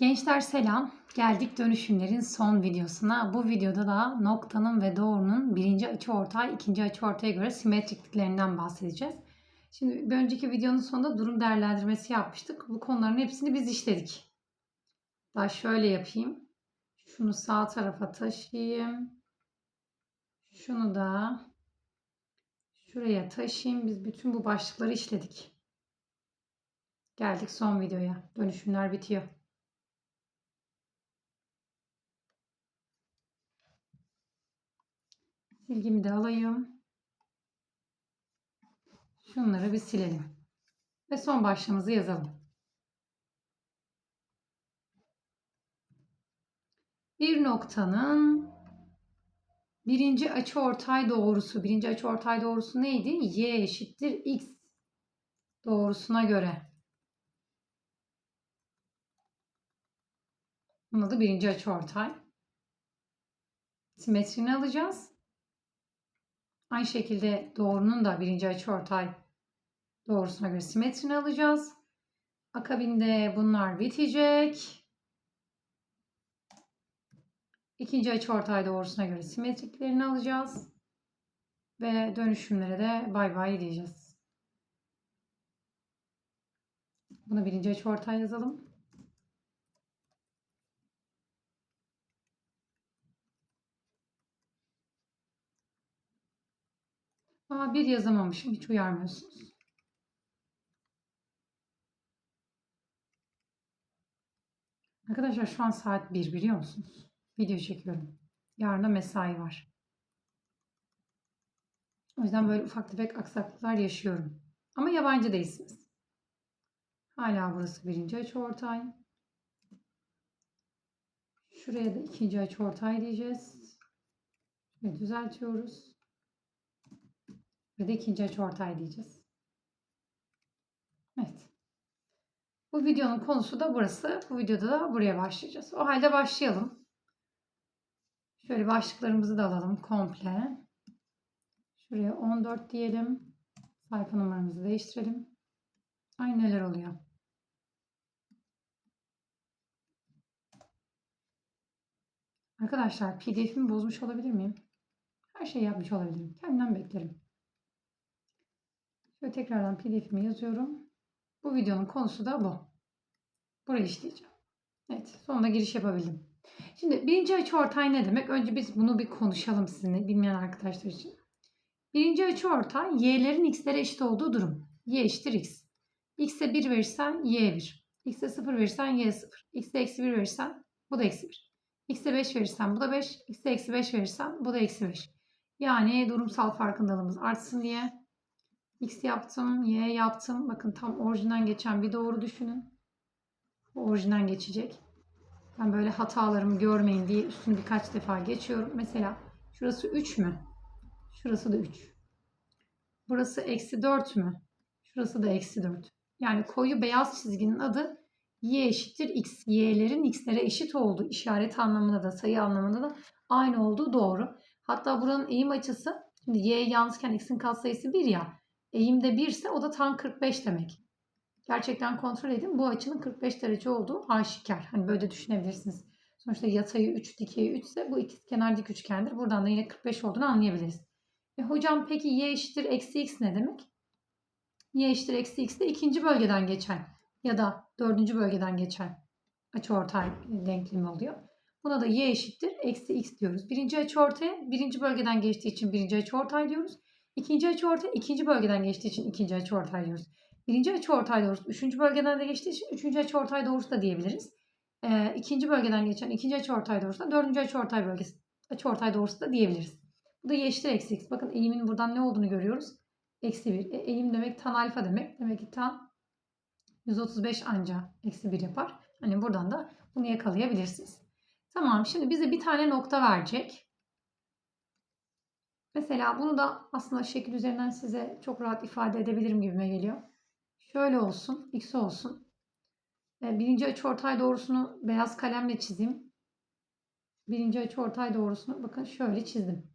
Gençler selam. Geldik dönüşümlerin son videosuna. Bu videoda da noktanın ve doğrunun birinci açıortay, ikinci açıortaya göre simetrikliklerinden bahsedeceğiz. Şimdi bir önceki videonun sonunda durum değerlendirmesi yapmıştık. Bu konuların hepsini biz işledik. Daha şöyle yapayım. Şunu sağ tarafa taşıyayım. Şunu da şuraya taşıyayım. Biz bütün bu başlıkları işledik. Geldik son videoya. Dönüşümler bitiyor. Silgimi de alayım. Şunları bir silelim. Ve son başlığımızı yazalım. Bir noktanın birinci açıortay doğrusu, birinci açıortay doğrusu neydi? Y eşittir x doğrusuna göre. Bunun adı birinci açıortay. Simetrini alacağız. Aynı şekilde doğrunun da birinci açıortay doğrusuna göre simetrini alacağız. Akabinde bunlar bitecek. İkinci açıortay doğrusuna göre simetriklerini alacağız. Ve dönüşümlere de bay bay diyeceğiz. Buna birinci açıortay yazalım. Bir yazamamışım. Hiç uyarmıyorsunuz. Arkadaşlar şu an saat 1 biliyor musunuz? Video çekiyorum. Yarın da mesai var. O yüzden böyle ufak tefek aksaklıklar yaşıyorum. Ama yabancı değilsiniz. Hala burası birinci açıortay. Şuraya da ikinci açıortay diyeceğiz. Ve düzeltiyoruz. Ve de ikinci açıortay diyeceğiz. Evet. Bu videonun konusu da burası. Bu videoda da buraya başlayacağız. O halde başlayalım. Şöyle başlıklarımızı da alalım komple. Şuraya 14 diyelim. Sayfa numaramızı değiştirelim. Ay neler oluyor. Arkadaşlar pdf'imi bozmuş olabilir miyim? Her şeyi yapmış olabilirim. Kendimden beklerim. Şöyle tekrardan pdf'imi yazıyorum. Bu videonun konusu da bu. Burayı işleyeceğim. Evet sonunda giriş yapabildim. Şimdi birinci açıortay ne demek? Önce biz bunu bir konuşalım sizinle bilmeyen arkadaşlar için. Birinci açıortay y'lerin x'lere eşit olduğu durum. y eşittir x. x'e 1 verirsen y 1. x'e 0 verirsen y 0. x'e eksi 1 verirsen bu da eksi 1. x'e 5 verirsen bu da 5. x'e eksi 5 verirsen bu da eksi 5. Yani durumsal farkındalığımız artsın diye X yaptım, Y yaptım. Bakın tam orijinden geçen bir doğru düşünün. Bu orijinden geçecek. Ben böyle hatalarımı görmeyin diye üstünü birkaç defa geçiyorum. Mesela şurası 3 mü? Şurası da 3. Burası eksi 4 mü? Şurası da eksi 4. Yani koyu beyaz çizginin adı y eşittir x. Y'lerin x'lere eşit olduğu işaret anlamında da sayı anlamında da aynı olduğu doğru. Hatta buranın eğim açısı şimdi y yalnızken x'in katsayısı 1 ya. Eğimde 1 ise o da tam 45 demek. Gerçekten kontrol edin. Bu açının 45 derece olduğu aşikar. Hani böyle düşünebilirsiniz. Sonuçta yatayı 3, dikeyi 3 ise bu ikizkenar dik üçgendir. Buradan da yine 45 olduğunu anlayabiliriz. E hocam peki y eşittir eksi x ne demek? y eşittir eksi x de ikinci bölgeden geçen ya da dördüncü bölgeden geçen açıortay denklemi oluyor. Buna da y eşittir eksi x diyoruz. Birinci açıortaya birinci bölgeden geçtiği için birinci açıortay diyoruz. İkinci açıortay ikinci bölgeden geçtiği için ikinci açıortay diyoruz. Birinci açıortay doğrusu üçüncü bölgeden de geçtiği için üçüncü açıortay doğrusu da diyebiliriz. Ee, ikinci bölgeden geçen ikinci açıortay doğrusu da dördüncü açıortay bölgesi açıortay doğrusu da diyebiliriz. Bu da y eşittir eksi x. Bakın eğimin buradan ne olduğunu görüyoruz. Eksi 1. E, eğim demek tan alfa demek. Demek ki tan 135 anca eksi 1 yapar. Hani buradan da bunu yakalayabilirsiniz. Tamam şimdi bize bir tane nokta verecek. Mesela bunu da aslında şekil üzerinden size çok rahat ifade edebilirim gibime geliyor. Şöyle olsun, x olsun. Birinci açıortay doğrusunu beyaz kalemle çizeyim. Birinci açıortay doğrusunu bakın şöyle çizdim.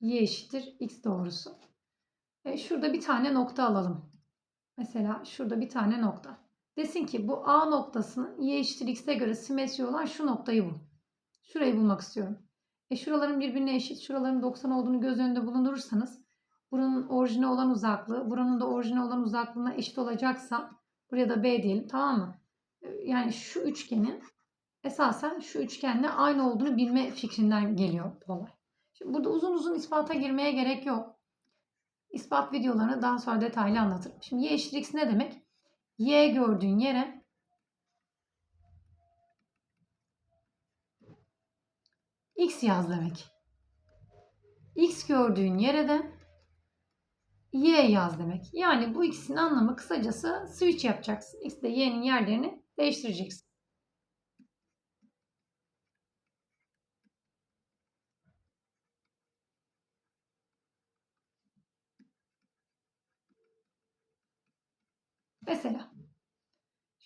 Y eşittir x doğrusu. E şurada bir tane nokta alalım. Mesela şurada bir tane nokta. Desin ki bu A noktasının y eşittir x'e göre simetri olan şu noktayı bul. Şurayı bulmak istiyorum. E şuraların birbirine eşit, şuraların 90 olduğunu göz önünde bulundurursanız buranın orijine olan uzaklığı, buranın da orijine olan uzaklığına eşit olacaksa buraya da B diyelim tamam mı? E, Yani şu üçgenin esasen şu üçgenle aynı olduğunu bilme fikrinden geliyor bu olay. Şimdi burada uzun uzun ispata girmeye gerek yok. İspat videolarını daha sonra detaylı anlatırım. Şimdi y eşittir x ne demek? Y gördüğün yere x yaz demek. X gördüğün yere de y yaz demek. Yani bu ikisinin anlamı kısacası switch yapacaksın. X ile y'nin yerlerini değiştireceksin. Mesela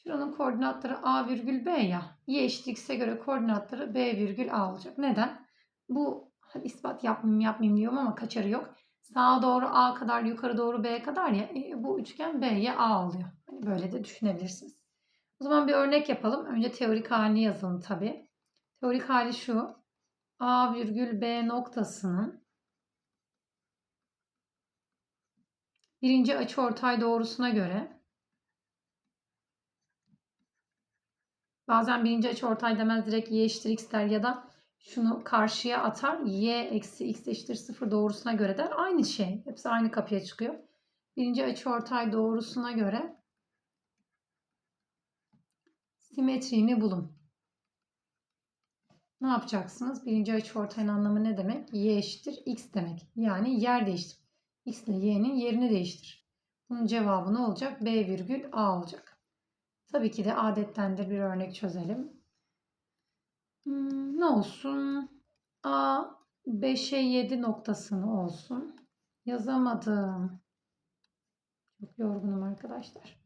şuranın koordinatları a virgül b ya. Y eşit x'e göre koordinatları b virgül a olacak. Neden? Bu ispat yapmayayım yapmayayım diyorum ama kaçarı yok. Sağa doğru a kadar yukarı doğru b kadar ya e, bu üçgen b'ye a oluyor. Hani böyle de düşünebilirsiniz. O zaman bir örnek yapalım. Önce teorik halini yazalım tabi. Teorik hali şu. A virgül B noktasının birinci açıortay doğrusuna göre bazen birinci açıortay demez direkt y eşittir x der ya da şunu karşıya atar y eksi x eşittir 0 doğrusuna göre der. Aynı şey. Hepsi aynı kapıya çıkıyor. Birinci açıortay doğrusuna göre simetriğini bulun. Ne yapacaksınız? Birinci açıortayın anlamı ne demek? Y eşittir x demek. Yani yer değiştir. X ile y'nin yerini değiştir. Bunun cevabı ne olacak? B virgül A olacak. Tabii ki de adettendir bir örnek çözelim. Hmm, ne olsun? A 5'e 7 noktasını olsun. Yazamadım. Çok yorgunum arkadaşlar.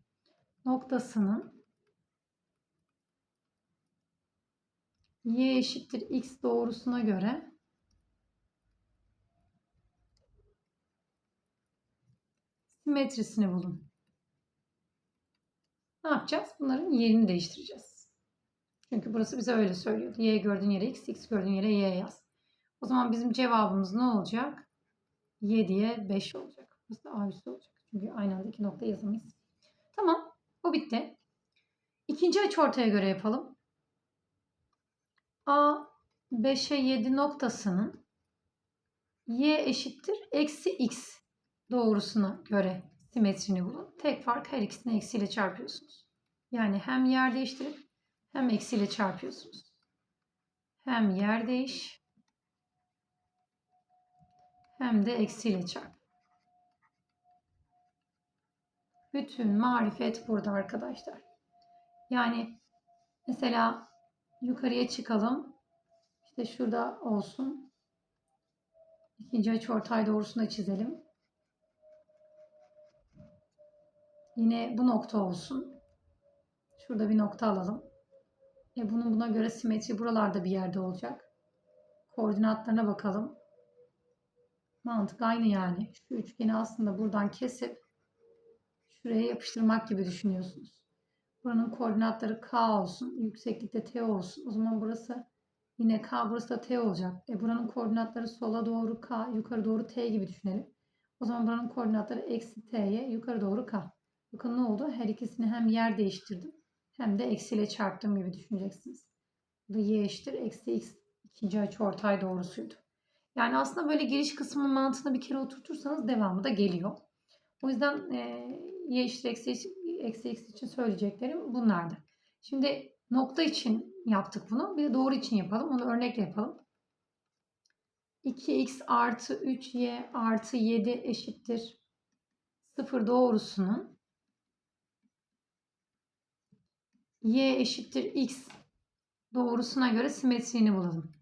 Noktasının y eşittir x doğrusuna göre simetrisini bulun. Ne yapacağız? Bunların yerini değiştireceğiz. Çünkü burası bize öyle söylüyordu. Y gördüğün yere x, x gördüğün yere y yaz. O zaman bizim cevabımız ne olacak? 7'ye 5 olacak. Burası da a üstü olacak. Çünkü aynı anda iki nokta yazamayız. Tamam. Bu bitti. İkinci açıortaya göre yapalım. A 5'e 7 noktasının y eşittir eksi x doğrusuna göre simetrini bulun. Tek fark her ikisini eksiyle çarpıyorsunuz. Yani hem yer değiştirip hem eksiyle çarpıyorsunuz. Hem yer değiş hem de eksiyle çarp. Bütün marifet burada arkadaşlar. Yani mesela yukarıya çıkalım. İşte şurada olsun. İkinci açıortay doğrusunu da çizelim. Yine bu nokta olsun. Şurada bir nokta alalım. E bunun buna göre simetri buralarda bir yerde olacak. Koordinatlarına bakalım. Mantık aynı yani. Şu üçgeni aslında buradan kesip şuraya yapıştırmak gibi düşünüyorsunuz. Buranın koordinatları K olsun. Yükseklikte T olsun. O zaman burası yine K burası da T olacak. E buranın koordinatları sola doğru K, yukarı doğru T gibi düşünelim. O zaman buranın koordinatları eksi T'ye yukarı doğru K. Bakın ne oldu? Her ikisini hem yer değiştirdim hem de eksiyle çarptım gibi düşüneceksiniz. Bu da y eşittir eksi x ikinci açıortay doğrusuydu. Yani aslında böyle giriş kısmının mantığını bir kere oturtursanız devamı da geliyor. O yüzden e, y eşittir eksi, eksi x için söyleyeceklerim bunlardı. Şimdi nokta için yaptık bunu. Bir de doğru için yapalım. Onu örnekle yapalım. 2x artı 3y artı 7 eşittir 0 doğrusunun y eşittir x doğrusuna göre simetriğini bulalım.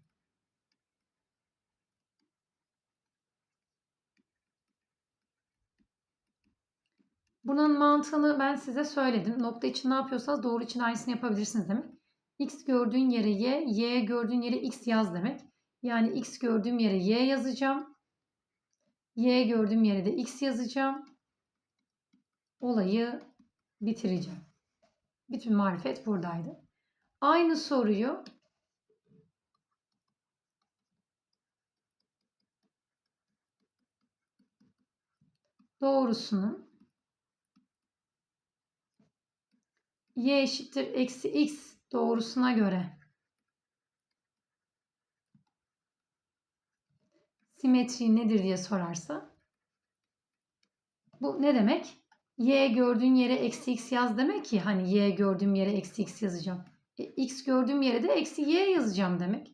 Bunun mantığını ben size söyledim. Nokta için ne yapıyorsanız doğru için aynısını yapabilirsiniz demek. X gördüğün yere y, y gördüğün yere x yaz demek. Yani x gördüğüm yere y yazacağım. Y gördüğüm yere de x yazacağım. Olayı bitireceğim. Bütün marifet buradaydı. Aynı soruyu doğrusunun y eşittir eksi x doğrusuna göre simetri nedir diye sorarsa bu ne demek? Y gördüğün yere eksi x yaz demek ki hani y gördüğüm yere eksi x yazacağım. E, x gördüğüm yere de eksi y yazacağım demek.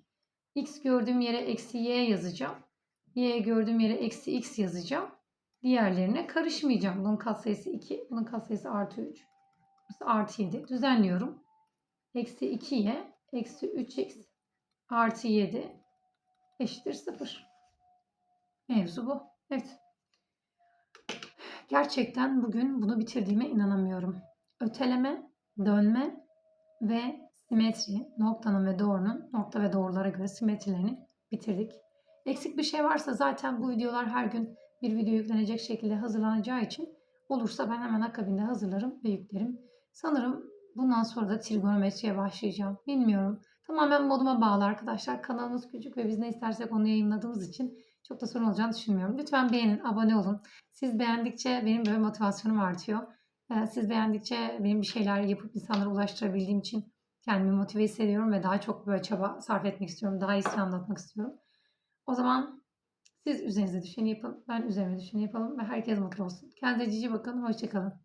x gördüğüm yere eksi y yazacağım. y gördüğüm yere eksi x yazacağım. Diğerlerine karışmayacağım. Bunun katsayısı 2, bunun katsayısı artı 3. Burası artı 7. Düzenliyorum. Eksi 2y, eksi 3x artı 7 eşittir 0. Mevzu bu. Evet. Gerçekten bugün bunu bitirdiğime inanamıyorum. Öteleme, dönme ve simetri, noktanın ve doğrunun nokta ve doğrulara göre simetrilerini bitirdik. Eksik bir şey varsa zaten bu videolar her gün bir video yüklenecek şekilde hazırlanacağı için olursa ben hemen akabinde hazırlarım ve yüklerim. Sanırım bundan sonra da trigonometriye başlayacağım. Bilmiyorum. Tamamen moduma bağlı arkadaşlar. Kanalımız küçük ve biz ne istersek onu yayınladığımız için çok da sorun olacağını düşünmüyorum. Lütfen beğenin, abone olun. Siz beğendikçe benim böyle motivasyonum artıyor. Ee, Siz beğendikçe benim bir şeyler yapıp insanlara ulaştırabildiğim için kendimi motive hissediyorum ve daha çok böyle çaba sarf etmek istiyorum. Daha iyisini anlatmak istiyorum. O zaman siz üzerinize düşeni yapın. Ben üzerime düşeni yapalım ve herkes mutlu olsun. Kendinize cici bakın. Hoşçakalın.